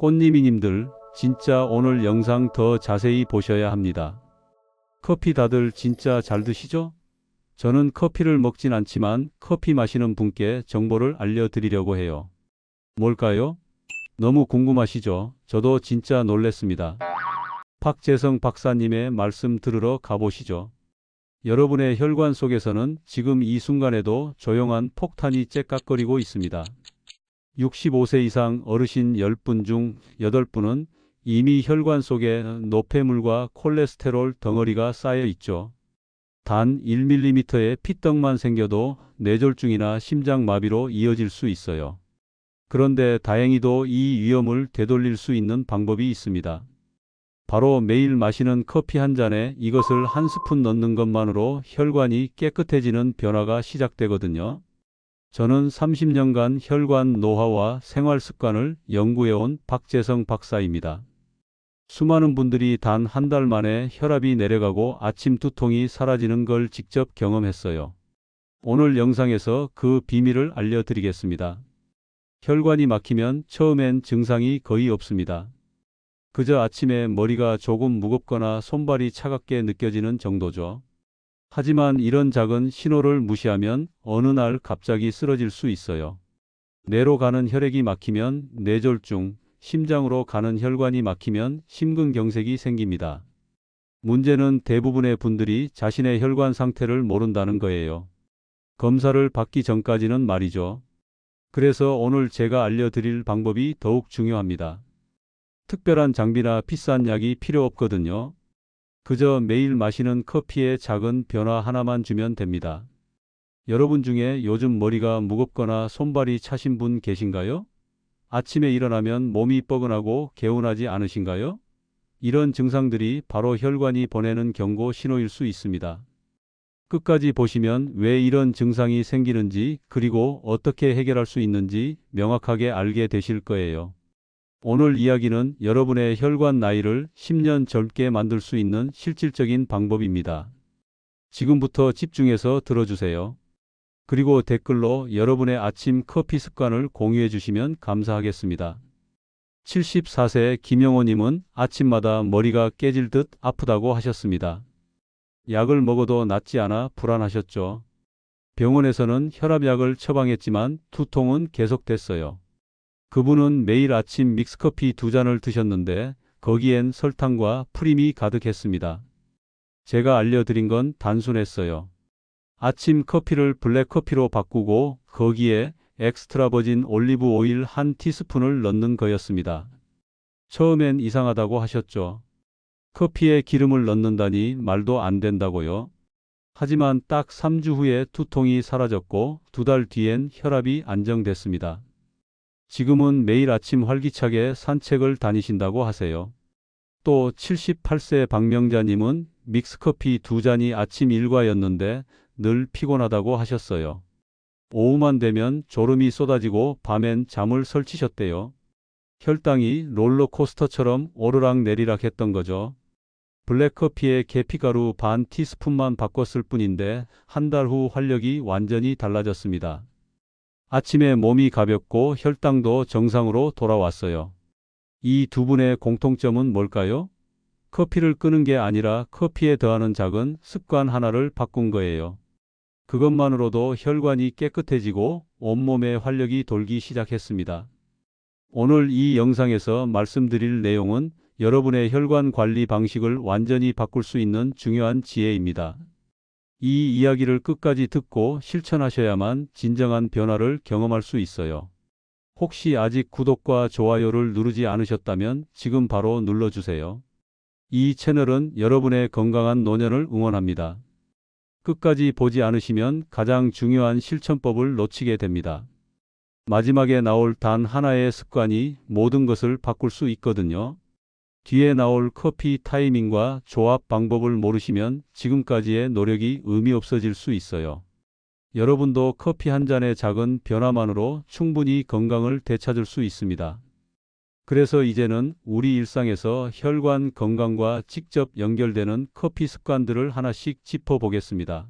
꽃님이님들, 진짜 오늘 영상 더 자세히 보셔야 합니다. 커피 다들 진짜 잘 드시죠? 저는 커피를 먹진 않지만 커피 마시는 분께 정보를 알려드리려고 해요. 뭘까요? 너무 궁금하시죠? 저도 진짜 놀랬습니다. 박재성 박사님의 말씀 들으러 가보시죠. 여러분의 혈관 속에서는 지금 이 순간에도 조용한 폭탄이 째깍거리고 있습니다. 65세 이상 어르신 10분 중 8분은 이미 혈관 속에 노폐물과 콜레스테롤 덩어리가 쌓여 있죠. 단 1mm의 피떡만 생겨도 뇌졸중이나 심장마비로 이어질 수 있어요. 그런데 다행히도 이 위험을 되돌릴 수 있는 방법이 있습니다. 바로 매일 마시는 커피 한 잔에 이것을 한 스푼 넣는 것만으로 혈관이 깨끗해지는 변화가 시작되거든요. 저는 30년간 혈관 노화와 생활 습관을 연구해온 박재성 박사입니다. 수많은 분들이 단 한 달 만에 혈압이 내려가고 아침 두통이 사라지는 걸 직접 경험했어요. 오늘 영상에서 그 비밀을 알려드리겠습니다. 혈관이 막히면 처음엔 증상이 거의 없습니다. 그저 아침에 머리가 조금 무겁거나 손발이 차갑게 느껴지는 정도죠. 하지만 이런 작은 신호를 무시하면 어느 날 갑자기 쓰러질 수 있어요. 뇌로 가는 혈액이 막히면 뇌졸중, 심장으로 가는 혈관이 막히면 심근경색이 생깁니다. 문제는 대부분의 분들이 자신의 혈관 상태를 모른다는 거예요. 검사를 받기 전까지는 말이죠. 그래서 오늘 제가 알려드릴 방법이 더욱 중요합니다. 특별한 장비나 비싼 약이 필요 없거든요. 그저 매일 마시는 커피의 작은 변화 하나만 주면 됩니다. 여러분 중에 요즘 머리가 무겁거나 손발이 차신 분 계신가요? 아침에 일어나면 몸이 뻐근하고 개운하지 않으신가요? 이런 증상들이 바로 혈관이 보내는 경고 신호일 수 있습니다. 끝까지 보시면 왜 이런 증상이 생기는지 그리고 어떻게 해결할 수 있는지 명확하게 알게 되실 거예요. 오늘 이야기는 여러분의 혈관 나이를 10년 젊게 만들 수 있는 실질적인 방법입니다. 지금부터 집중해서 들어주세요. 그리고 댓글로 여러분의 아침 커피 습관을 공유해 주시면 감사하겠습니다. 74세 김영호님은 아침마다 머리가 깨질 듯 아프다고 하셨습니다. 약을 먹어도 낫지 않아 불안하셨죠. 병원에서는 혈압약을 처방했지만 두통은 계속됐어요. 그분은 매일 아침 믹스커피 두 잔을 드셨는데 거기엔 설탕과 프림이 가득했습니다. 제가 알려드린 건 단순했어요. 아침 커피를 블랙커피로 바꾸고 거기에 엑스트라 버진 올리브 오일 한 티스푼을 넣는 거였습니다. 처음엔 이상하다고 하셨죠. 커피에 기름을 넣는다니 말도 안 된다고요. 하지만 딱 3주 후에 두통이 사라졌고 두 달 뒤엔 혈압이 안정됐습니다. 지금은 매일 아침 활기차게 산책을 다니신다고 하세요. 또 78세 박명자님은 믹스커피 두 잔이 아침 일과였는데 늘 피곤하다고 하셨어요. 오후만 되면 졸음이 쏟아지고 밤엔 잠을 설치셨대요. 혈당이 롤러코스터처럼 오르락 내리락 했던 거죠. 블랙커피에 계피가루 반 티스푼만 바꿨을 뿐인데 한 달 후 활력이 완전히 달라졌습니다. 아침에 몸이 가볍고 혈당도 정상으로 돌아왔어요. 이 두 분의 공통점은 뭘까요? 커피를 끄는 게 아니라 커피에 더하는 작은 습관 하나를 바꾼 거예요. 그것만으로도 혈관이 깨끗해지고 온몸에 활력이 돌기 시작했습니다. 오늘 이 영상에서 말씀드릴 내용은 여러분의 혈관 관리 방식을 완전히 바꿀 수 있는 중요한 지혜입니다. 이 이야기를 끝까지 듣고 실천하셔야만 진정한 변화를 경험할 수 있어요. 혹시 아직 구독과 좋아요를 누르지 않으셨다면 지금 바로 눌러주세요. 이 채널은 여러분의 건강한 노년을 응원합니다. 끝까지 보지 않으시면 가장 중요한 실천법을 놓치게 됩니다. 마지막에 나올 단 하나의 습관이 모든 것을 바꿀 수 있거든요. 뒤에 나올 커피 타이밍과 조합 방법을 모르시면 지금까지의 노력이 의미 없어질 수 있어요. 여러분도 커피 한 잔의 작은 변화만으로 충분히 건강을 되찾을 수 있습니다. 그래서 이제는 우리 일상에서 혈관 건강과 직접 연결되는 커피 습관들을 하나씩 짚어보겠습니다.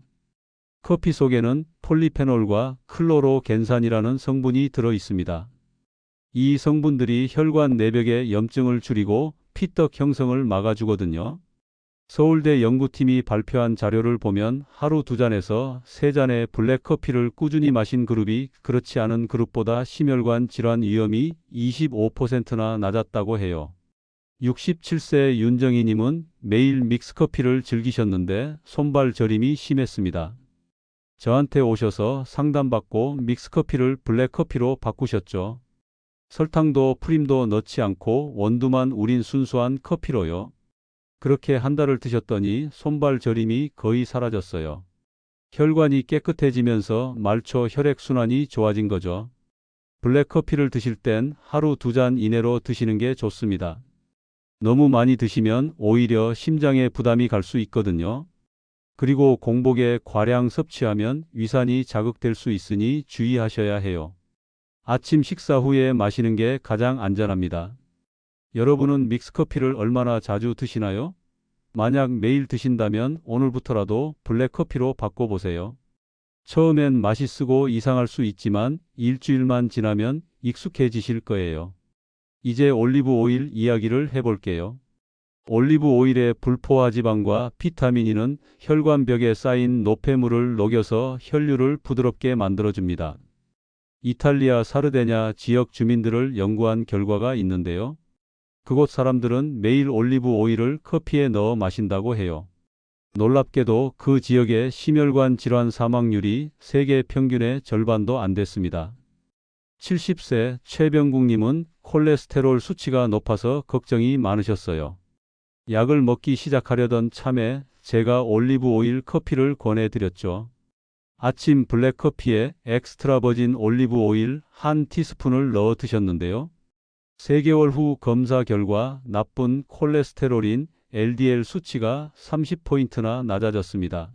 커피 속에는 폴리페놀과 클로로겐산이라는 성분이 들어 있습니다. 이 성분들이 혈관 내벽의 염증을 줄이고 피떡 형성을 막아주거든요. 서울대 연구팀이 발표한 자료를 보면 하루 두 잔에서 세 잔의 블랙커피를 꾸준히 마신 그룹이 그렇지 않은 그룹보다 심혈관 질환 위험이 25%나 낮았다고 해요. 67세 윤정희님은 매일 믹스커피를 즐기셨는데 손발 저림이 심했습니다. 저한테 오셔서 상담받고 믹스커피를 블랙커피로 바꾸셨죠. 설탕도 프림도 넣지 않고 원두만 우린 순수한 커피로요. 그렇게 한 달을 드셨더니 손발 저림이 거의 사라졌어요. 혈관이 깨끗해지면서 말초 혈액순환이 좋아진 거죠. 블랙커피를 드실 땐 하루 두 잔 이내로 드시는 게 좋습니다. 너무 많이 드시면 오히려 심장에 부담이 갈 수 있거든요. 그리고 공복에 과량 섭취하면 위산이 자극될 수 있으니 주의하셔야 해요. 아침 식사 후에 마시는 게 가장 안전합니다. 여러분은 믹스커피를 얼마나 자주 드시나요? 만약 매일 드신다면 오늘부터라도 블랙커피로 바꿔보세요. 처음엔 맛이 쓰고 이상할 수 있지만 일주일만 지나면 익숙해지실 거예요. 이제 올리브 오일 이야기를 해볼게요. 올리브 오일의 불포화 지방과 비타민 E는 혈관벽에 쌓인 노폐물을 녹여서 혈류를 부드럽게 만들어줍니다. 이탈리아 사르데냐 지역 주민들을 연구한 결과가 있는데요. 그곳 사람들은 매일 올리브 오일을 커피에 넣어 마신다고 해요. 놀랍게도 그 지역의 심혈관 질환 사망률이 세계 평균의 절반도 안 됐습니다. 70세 최병국님은 콜레스테롤 수치가 높아서 걱정이 많으셨어요. 약을 먹기 시작하려던 참에 제가 올리브 오일 커피를 권해드렸죠. 아침 블랙커피에 엑스트라 버진 올리브 오일 한 티스푼을 넣어 드셨는데요. 3개월 후 검사 결과 나쁜 콜레스테롤인 LDL 수치가 30포인트나 낮아졌습니다.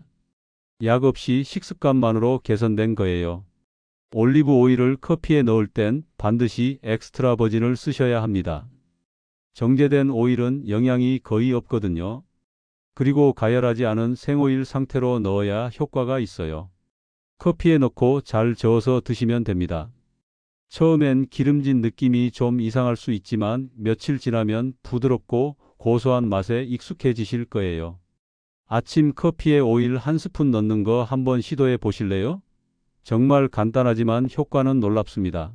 약 없이 식습관만으로 개선된 거예요. 올리브 오일을 커피에 넣을 땐 반드시 엑스트라 버진을 쓰셔야 합니다. 정제된 오일은 영양이 거의 없거든요. 그리고 가열하지 않은 생오일 상태로 넣어야 효과가 있어요. 커피에 넣고 잘 저어서 드시면 됩니다. 처음엔 기름진 느낌이 좀 이상할 수 있지만 며칠 지나면 부드럽고 고소한 맛에 익숙해지실 거예요. 아침 커피에 오일 한 스푼 넣는 거 한번 시도해 보실래요? 정말 간단하지만 효과는 놀랍습니다.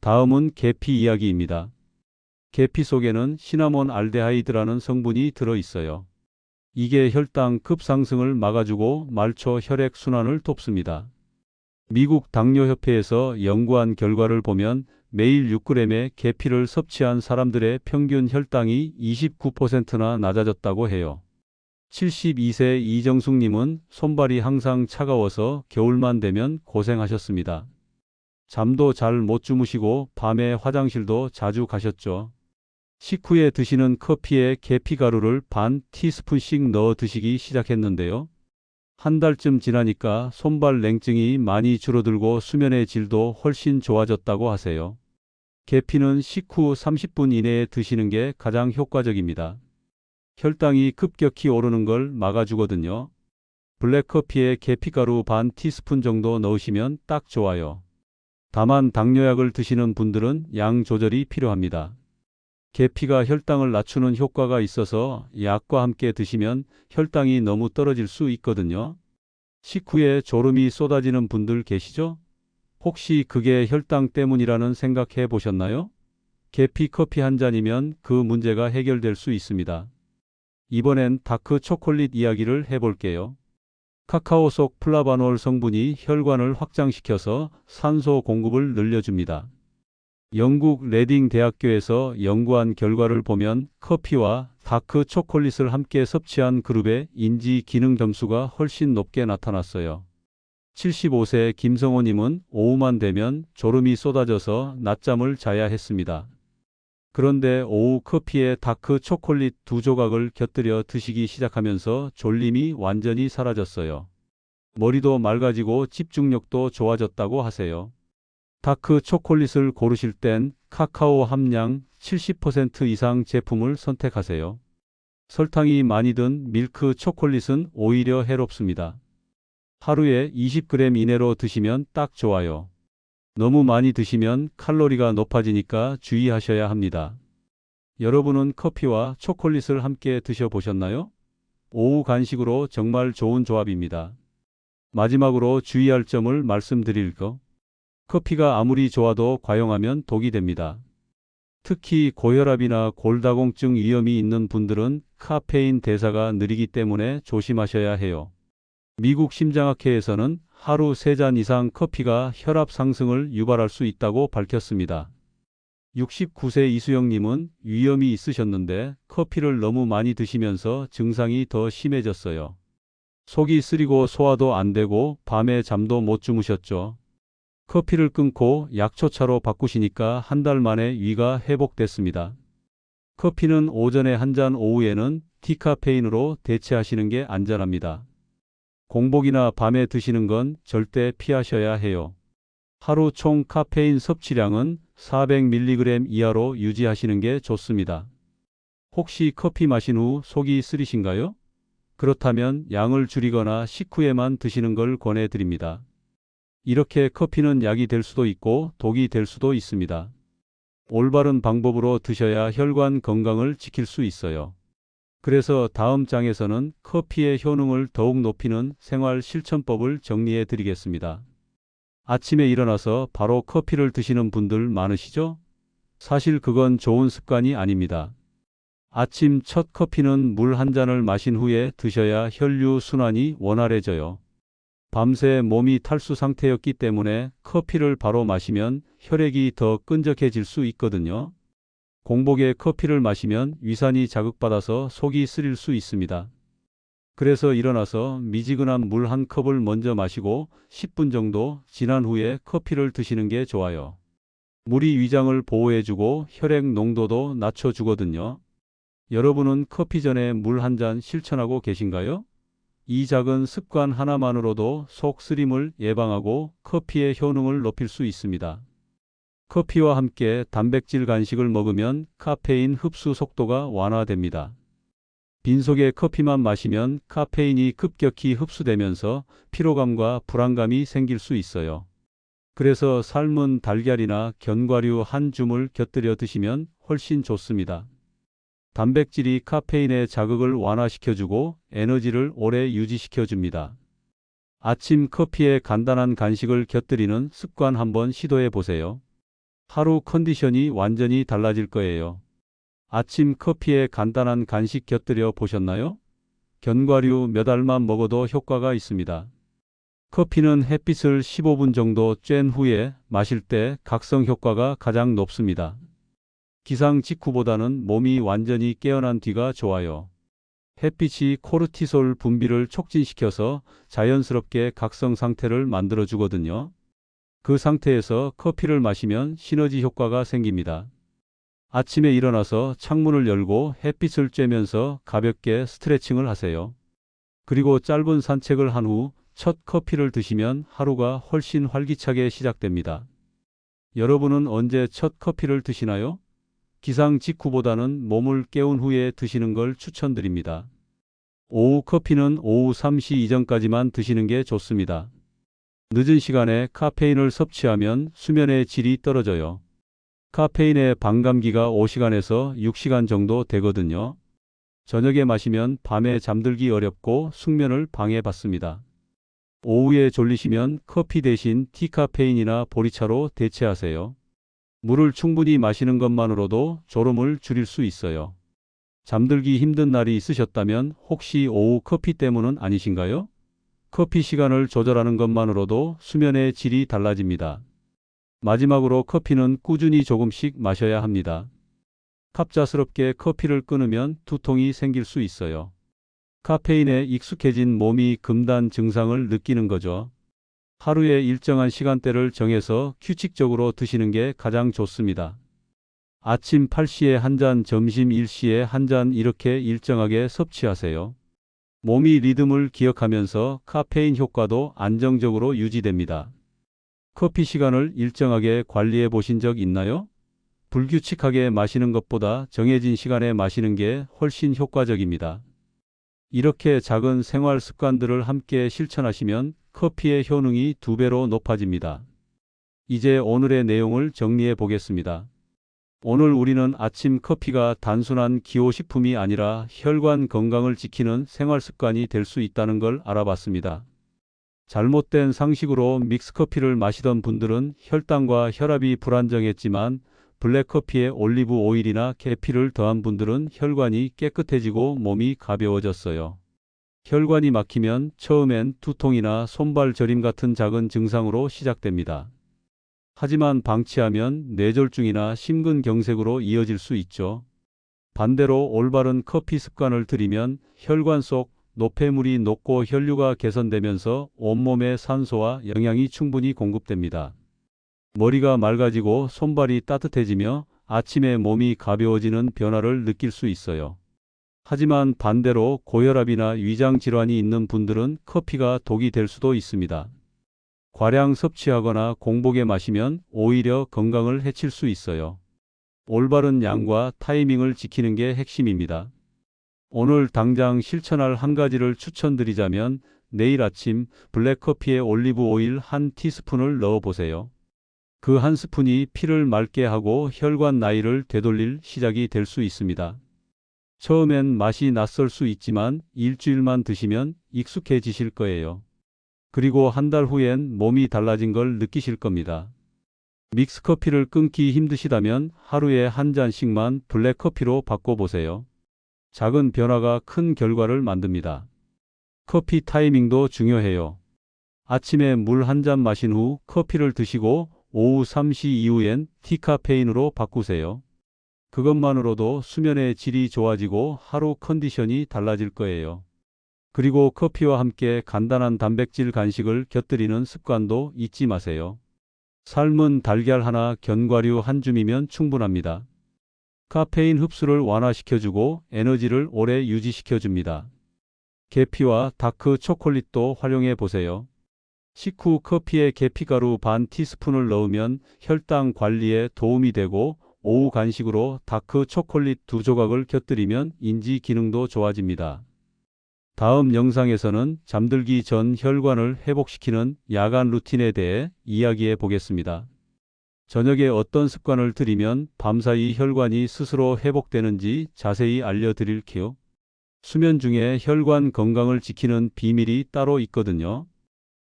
다음은 계피 이야기입니다. 계피 속에는 시나몬 알데하이드라는 성분이 들어 있어요. 이게 혈당 급상승을 막아주고 말초 혈액 순환을 돕습니다. 미국 당뇨협회에서 연구한 결과를 보면 매일 6g의 계피를 섭취한 사람들의 평균 혈당이 29%나 낮아졌다고 해요. 72세 이정숙님은 손발이 항상 차가워서 겨울만 되면 고생하셨습니다. 잠도 잘 못 주무시고 밤에 화장실도 자주 가셨죠. 식후에 드시는 커피에 계피가루를 반 티스푼씩 넣어 드시기 시작했는데요. 한 달쯤 지나니까 손발 냉증이 많이 줄어들고 수면의 질도 훨씬 좋아졌다고 하세요. 계피는 식후 30분 이내에 드시는 게 가장 효과적입니다. 혈당이 급격히 오르는 걸 막아주거든요. 블랙커피에 계피가루 반 티스푼 정도 넣으시면 딱 좋아요. 다만 당뇨약을 드시는 분들은 양 조절이 필요합니다. 계피가 혈당을 낮추는 효과가 있어서 약과 함께 드시면 혈당이 너무 떨어질 수 있거든요. 식후에 졸음이 쏟아지는 분들 계시죠? 혹시 그게 혈당 때문이라는 생각해 보셨나요? 계피 커피 한 잔이면 그 문제가 해결될 수 있습니다. 이번엔 다크 초콜릿 이야기를 해볼게요. 카카오 속 플라바놀 성분이 혈관을 확장시켜서 산소 공급을 늘려줍니다. 영국 레딩 대학교에서 연구한 결과를 보면 커피와 다크 초콜릿을 함께 섭취한 그룹의 인지 기능 점수가 훨씬 높게 나타났어요. 75세 김성호님은 오후만 되면 졸음이 쏟아져서 낮잠을 자야 했습니다. 그런데 오후 커피에 다크 초콜릿 두 조각을 곁들여 드시기 시작하면서 졸림이 완전히 사라졌어요. 머리도 맑아지고 집중력도 좋아졌다고 하세요. 다크 초콜릿을 고르실 땐 카카오 함량 70% 이상 제품을 선택하세요. 설탕이 많이 든 밀크 초콜릿은 오히려 해롭습니다. 하루에 20g 이내로 드시면 딱 좋아요. 너무 많이 드시면 칼로리가 높아지니까 주의하셔야 합니다. 여러분은 커피와 초콜릿을 함께 드셔보셨나요? 오후 간식으로 정말 좋은 조합입니다. 마지막으로 주의할 점을 말씀드릴 거. 커피가 아무리 좋아도 과용하면 독이 됩니다. 특히 고혈압이나 골다공증 위험이 있는 분들은 카페인 대사가 느리기 때문에 조심하셔야 해요. 미국 심장학회에서는 하루 3잔 이상 커피가 혈압 상승을 유발할 수 있다고 밝혔습니다. 69세 이수영님은 위염이 있으셨는데 커피를 너무 많이 드시면서 증상이 더 심해졌어요. 속이 쓰리고 소화도 안 되고 밤에 잠도 못 주무셨죠. 커피를 끊고 약초차로 바꾸시니까 한 달 만에 위가 회복됐습니다. 커피는 오전에 한 잔, 오후에는 디카페인으로 대체하시는 게 안전합니다. 공복이나 밤에 드시는 건 절대 피하셔야 해요. 하루 총 카페인 섭취량은 400mg 이하로 유지하시는 게 좋습니다. 혹시 커피 마신 후 속이 쓰리신가요? 그렇다면 양을 줄이거나 식후에만 드시는 걸 권해드립니다. 이렇게 커피는 약이 될 수도 있고 독이 될 수도 있습니다. 올바른 방법으로 드셔야 혈관 건강을 지킬 수 있어요. 그래서 다음 장에서는 커피의 효능을 더욱 높이는 생활 실천법을 정리해 드리겠습니다. 아침에 일어나서 바로 커피를 드시는 분들 많으시죠? 사실 그건 좋은 습관이 아닙니다. 아침 첫 커피는 물 한 잔을 마신 후에 드셔야 혈류 순환이 원활해져요. 밤새 몸이 탈수 상태였기 때문에 커피를 바로 마시면 혈액이 더 끈적해질 수 있거든요. 공복에 커피를 마시면 위산이 자극받아서 속이 쓰릴 수 있습니다. 그래서 일어나서 미지근한 물 한 컵을 먼저 마시고 10분 정도 지난 후에 커피를 드시는 게 좋아요. 물이 위장을 보호해주고 혈액 농도도 낮춰주거든요. 여러분은 커피 전에 물 한 잔 실천하고 계신가요? 이 작은 습관 하나만으로도 속 쓰림을 예방하고 커피의 효능을 높일 수 있습니다. 커피와 함께 단백질 간식을 먹으면 카페인 흡수 속도가 완화됩니다. 빈속에 커피만 마시면 카페인이 급격히 흡수되면서 피로감과 불안감이 생길 수 있어요. 그래서 삶은 달걀이나 견과류 한 줌을 곁들여 드시면 훨씬 좋습니다. 단백질이 카페인의 자극을 완화시켜주고 에너지를 오래 유지시켜줍니다. 아침 커피에 간단한 간식을 곁들이는 습관 한번 시도해 보세요. 하루 컨디션이 완전히 달라질 거예요. 아침 커피에 간단한 간식 곁들여 보셨나요? 견과류 몇 알만 먹어도 효과가 있습니다. 커피는 햇빛을 15분 정도 쬐은 후에 마실 때 각성 효과가 가장 높습니다. 기상 직후보다는 몸이 완전히 깨어난 뒤가 좋아요. 햇빛이 코르티솔 분비를 촉진시켜서 자연스럽게 각성 상태를 만들어 주거든요. 그 상태에서 커피를 마시면 시너지 효과가 생깁니다. 아침에 일어나서 창문을 열고 햇빛을 쬐면서 가볍게 스트레칭을 하세요. 그리고 짧은 산책을 한 후 첫 커피를 드시면 하루가 훨씬 활기차게 시작됩니다. 여러분은 언제 첫 커피를 드시나요? 기상 직후보다는 몸을 깨운 후에 드시는 걸 추천드립니다. 오후 커피는 오후 3시 이전까지만 드시는 게 좋습니다. 늦은 시간에 카페인을 섭취하면 수면의 질이 떨어져요. 카페인의 반감기가 5시간에서 6시간 정도 되거든요. 저녁에 마시면 밤에 잠들기 어렵고 숙면을 방해받습니다. 오후에 졸리시면 커피 대신 티카페인이나 보리차로 대체하세요. 물을 충분히 마시는 것만으로도 졸음을 줄일 수 있어요. 잠들기 힘든 날이 있으셨다면 혹시 오후 커피 때문은 아니신가요? 커피 시간을 조절하는 것만으로도 수면의 질이 달라집니다. 마지막으로 커피는 꾸준히 조금씩 마셔야 합니다. 갑작스럽게 커피를 끊으면 두통이 생길 수 있어요. 카페인에 익숙해진 몸이 금단 증상을 느끼는 거죠. 하루에 일정한 시간대를 정해서 규칙적으로 드시는 게 가장 좋습니다. 아침 8시에 한 잔, 점심 1시에 한 잔 이렇게 일정하게 섭취하세요. 몸이 리듬을 기억하면서 카페인 효과도 안정적으로 유지됩니다. 커피 시간을 일정하게 관리해 보신 적 있나요? 불규칙하게 마시는 것보다 정해진 시간에 마시는 게 훨씬 효과적입니다. 이렇게 작은 생활 습관들을 함께 실천하시면 커피의 효능이 두 배로 높아집니다. 이제 오늘의 내용을 정리해 보겠습니다. 오늘 우리는 아침 커피가 단순한 기호식품이 아니라 혈관 건강을 지키는 생활 습관이 될 수 있다는 걸 알아봤습니다. 잘못된 상식으로 믹스커피를 마시던 분들은 혈당과 혈압이 불안정했지만 블랙커피에 올리브 오일이나 계피를 더한 분들은 혈관이 깨끗해지고 몸이 가벼워졌어요. 혈관이 막히면 처음엔 두통이나 손발 저림 같은 작은 증상으로 시작됩니다. 하지만 방치하면 뇌졸중이나 심근경색으로 이어질 수 있죠. 반대로 올바른 커피 습관을 들이면 혈관 속 노폐물이 녹고 혈류가 개선되면서 온몸에 산소와 영양이 충분히 공급됩니다. 머리가 맑아지고 손발이 따뜻해지며 아침에 몸이 가벼워지는 변화를 느낄 수 있어요. 하지만 반대로 고혈압이나 위장 질환이 있는 분들은 커피가 독이 될 수도 있습니다. 과량 섭취하거나 공복에 마시면 오히려 건강을 해칠 수 있어요. 올바른 양과 타이밍을 지키는 게 핵심입니다. 오늘 당장 실천할 한 가지를 추천드리자면 내일 아침 블랙커피에 올리브 오일 한 티스푼을 넣어 보세요. 그 한 스푼이 피를 맑게 하고 혈관 나이를 되돌릴 시작이 될 수 있습니다. 처음엔 맛이 낯설 수 있지만 일주일만 드시면 익숙해지실 거예요. 그리고 한 달 후엔 몸이 달라진 걸 느끼실 겁니다. 믹스커피를 끊기 힘드시다면 하루에 한 잔씩만 블랙커피로 바꿔보세요. 작은 변화가 큰 결과를 만듭니다. 커피 타이밍도 중요해요. 아침에 물 한 잔 마신 후 커피를 드시고 오후 3시 이후엔 티카페인으로 바꾸세요. 그것만으로도 수면의 질이 좋아지고 하루 컨디션이 달라질 거예요. 그리고 커피와 함께 간단한 단백질 간식을 곁들이는 습관도 잊지 마세요. 삶은 달걀 하나, 견과류 한 줌이면 충분합니다. 카페인 흡수를 완화시켜주고 에너지를 오래 유지시켜줍니다. 계피와 다크 초콜릿도 활용해 보세요. 식후 커피에 계피가루 반 티스푼을 넣으면 혈당 관리에 도움이 되고 오후 간식으로 다크 초콜릿 두 조각을 곁들이면 인지 기능도 좋아집니다. 다음 영상에서는 잠들기 전 혈관을 회복시키는 야간 루틴에 대해 이야기해 보겠습니다. 저녁에 어떤 습관을 들이면 밤사이 혈관이 스스로 회복되는지 자세히 알려드릴게요. 수면 중에 혈관 건강을 지키는 비밀이 따로 있거든요.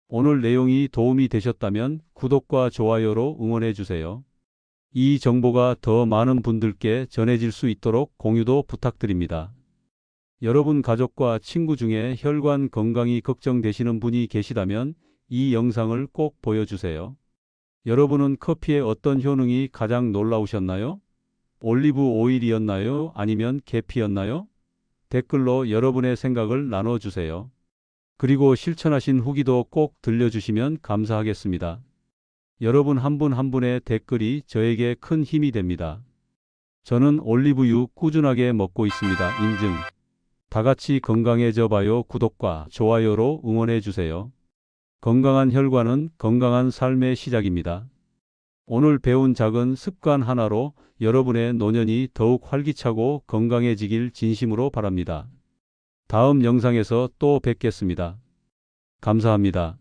오늘 내용이 도움이 되셨다면 구독과 좋아요로 응원해 주세요. 이 정보가 더 많은 분들께 전해질 수 있도록 공유도 부탁드립니다. 여러분 가족과 친구 중에 혈관 건강이 걱정되시는 분이 계시다면 이 영상을 꼭 보여주세요. 여러분은 커피의 어떤 효능이 가장 놀라우셨나요? 올리브 오일이었나요? 아니면 계피였나요? 댓글로 여러분의 생각을 나눠주세요. 그리고 실천하신 후기도 꼭 들려주시면 감사하겠습니다. 여러분 한분한 분의 댓글이 저에게 큰 힘이 됩니다. 저는 올리브유 꾸준하게 먹고 있습니다. 인증. 다 같이 건강해져 봐요. 구독과 좋아요로 응원해 주세요. 건강한 혈관은 건강한 삶의 시작입니다. 오늘 배운 작은 습관 하나로 여러분의 노년이 더욱 활기차고 건강해지길 진심으로 바랍니다. 다음 영상에서 또 뵙겠습니다. 감사합니다.